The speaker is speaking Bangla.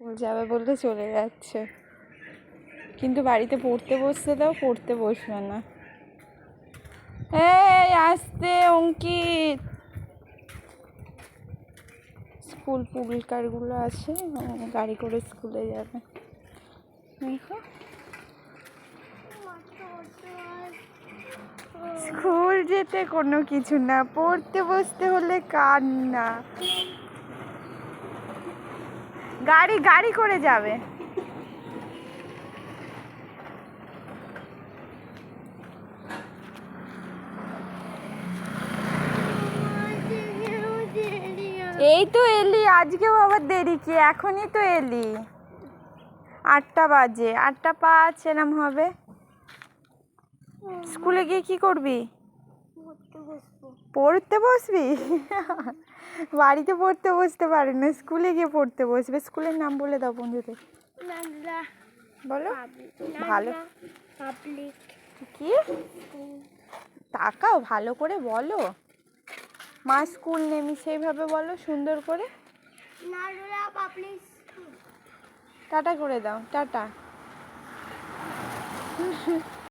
যাবে বলতে চলে যাচ্ছে। কিন্তু বাড়িতে পড়তে বসতে দাও পড়তে বসবে না। এই আসতে অঙ্কিত। স্কুল পুলকারগুলো আছে উম, গাড়ি করে স্কুলে যাবে। স্কুল যেতে কোনো কিছু না পড়তে বসতে হলে কান্না। গাড়ি গাড়ি করে যাবে। এই তো এলি, আজকেও আবার দেরি কি? এখনই তো এলি। আটটা বাজে, আটটা পাঁচ এরম হবে। স্কুলে গিয়ে কি করবি? পড়তে বসবি? বাড়িতে পড়তে বসতে পারে না স্কুলে গিয়ে পড়তে বসবে। স্কুলের নাম বলে দাও বন্ধুদের। বলো। ভালো। কি? তাকাও ভালো করে বলো। মা স্কুল নেমি সেইভাবে বলো সুন্দর করে। টাটা করে দাও টাটা।